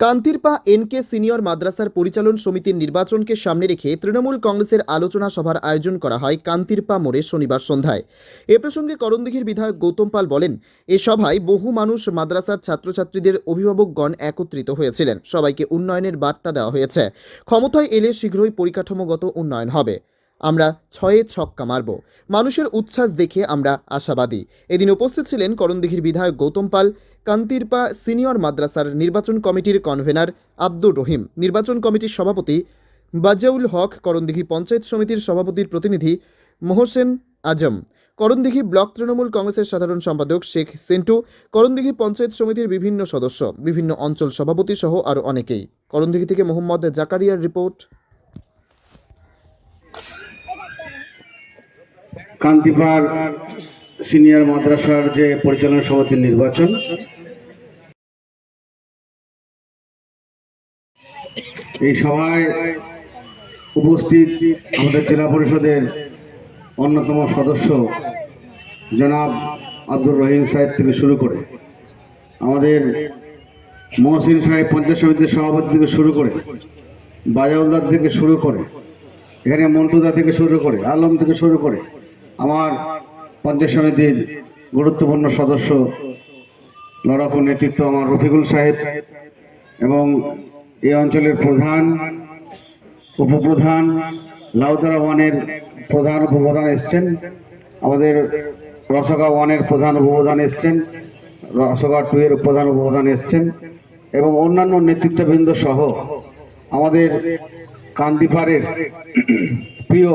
কান্তিরপা NK senior মাদ্রাসার পরিচালন সমিতির নির্বাচনকে সামনে রেখে তৃণমূল কংগ্রেসের আলোচনা সভার আয়োজন করা হয় কান্তিরপা মোড়ে শনিবার সন্ধ্যায়। এ প্রসঙ্গে করণদিঘির বিধায়ক গৌতম পাল বলেন, এ সভায় বহু মানুষ মাদ্রাসার ছাত্রছাত্রীদের অভিভাবকগণ একত্রিত হয়েছিলেন। সবাইকে উন্নয়নের বার্তা দেওয়া হয়েছে। ক্ষমতায় এলে শীঘ্রই পরিকাঠামোগত উন্নয়ন হবে। আমরা ছয়ে ছক্কা মারব। মানুষের উচ্ছ্বাস দেখে আমরা আশাবাদী। এদিন উপস্থিত ছিলেন করণদিঘির বিধায়ক গৌতম পাল। কান্তিরপা সিনিয়র মাদ্রাসার নির্বাচন কমিটির কনভেনার আব্দুর রহিম। নির্বাচন কমিটির সভাপতি বাজাউল হক, করণদিঘি পঞ্চায়েত সমিতির সভাপতির প্রতিনিধি মোহসেন আজম, করণদিঘি ব্লক তৃণমূল কংগ্রেসের সাধারণ সম্পাদক শেখ সেন্টু, করণদিঘি পঞ্চায়েত সমিতির বিভিন্ন সদস্য, বিভিন্ন অঞ্চল সভাপতি সহ আরও অনেকেই। করণদিঘি থেকে মোহাম্মদ জাকারিয়ার রিপোর্ট। কান্তিপাড় সিনিয়র মাদ্রাসার যে পরিচালনা সমিতির নির্বাচন। এই সভায় উপস্থিত আমাদের জেলা পরিষদের অন্যতম সদস্য জনাব আব্দুর রহিম সাহেব থেকে শুরু করে, আমাদের মহসিন সাহেব পঞ্চায়েত সমিতির সভাপতি থেকে শুরু করে বাজাউল্লাহ থেকে শুরু করে, এখানে মন্টুদা থেকে শুরু করে, আলম থেকে শুরু করে, আমার পঞ্চায়েত সমিতির গুরুত্বপূর্ণ সদস্য, লড়াকু নেতৃত্ব আমার রফিকুল সাহেব এবং এই অঞ্চলের প্রধান, উপপ্রধান লাউতারা ওয়ানের প্রধান উপপ্রধান এসছেন। আমাদের রসগা ওয়ানের প্রধান উপপ্রধান এসছেন, রসগা টু এর প্রধান উপপ্রধান এসছেন এবং অন্যান্য নেতৃত্ববৃন্দ সহ আমাদের কান্দিপাড়ের প্রিয়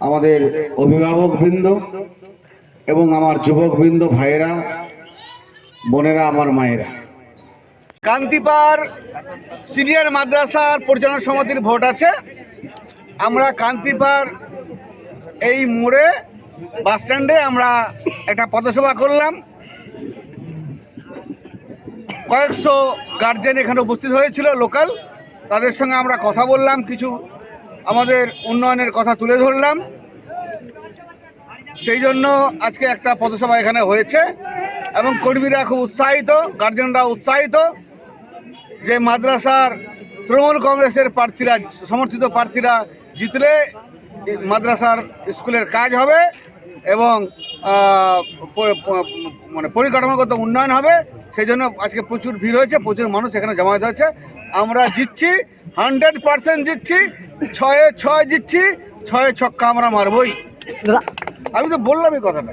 আমাদের অভিভাবকবৃন্দ এবং আমার যুবকবৃন্দ ভাইয়েরা, বোনেরা, আমার মায়েরা। কান্তিপাড় সিনিয়র মাদ্রাসার পরিচালনা সমিতির ভোট আছে। আমরা কান্তিপাড় এই মোড়ে, বাস স্ট্যান্ডে আমরা একটা পথসভা করলাম। কয়েকশো গার্জেন এখানে উপস্থিত হয়েছিল লোকাল তাদের সঙ্গে আমরা কথা বললাম, কিছু আমাদের উন্নয়নের কথা তুলে ধরলাম। সেই জন্য আজকে একটা পথসভা এখানে হয়েছে এবং কর্মীরা খুব উৎসাহিত গার্জেনরা উৎসাহিত যে মাদ্রাসার তৃণমূল কংগ্রেসের প্রার্থীরা, সমর্থিত প্রার্থীরা জিতলে মাদ্রাসার স্কুলের কাজ হবে এবং মানে পরিকাঠামোগত উন্নয়ন হবে। সেই জন্য আজকে প্রচুর ভিড় হয়েছে, প্রচুর মানুষ এখানে জমায়েত হয়েছে। আমরা জিতছি হান্ড্রেড পার্সেন্ট জিতছি। ছয়ে ছয় জিতছি ছয়ে ছক্কা আমরা মারবই। আমি তো বললাম এই কথাটা।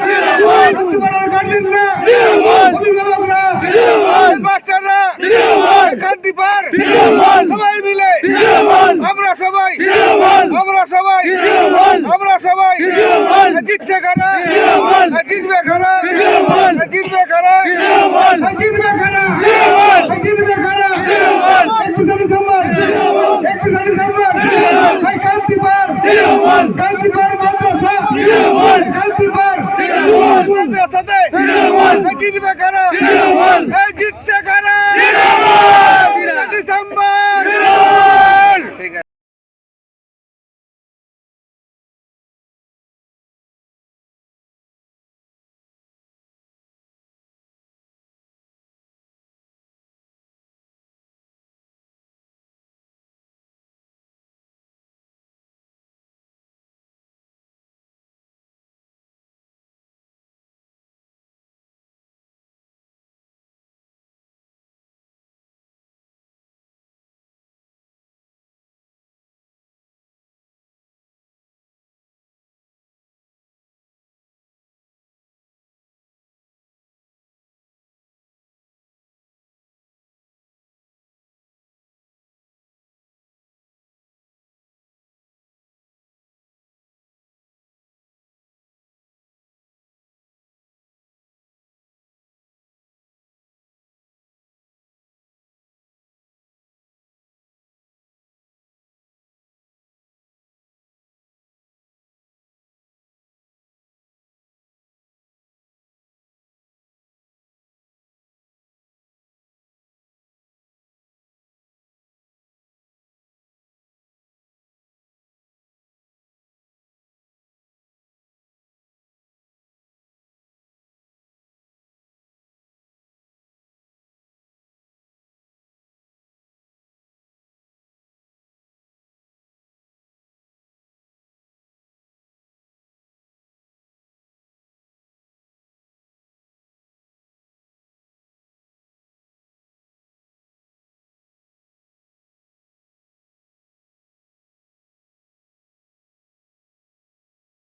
কান্তিপার সবাই মিলে আমরা সবাই আমরা সবাই আমরা সবাই জিতছে কারা জিতবে কারা জিতবে কারা জিতবে কারা জিতবে কারা একত্রিশে ডিসেম্বর একত্রিশে ডিসেম্বর এই কান্তিপার কান্তিপার মাদ্রাসা কান্তিপার মাদ্রাসাতে কারা জিতছে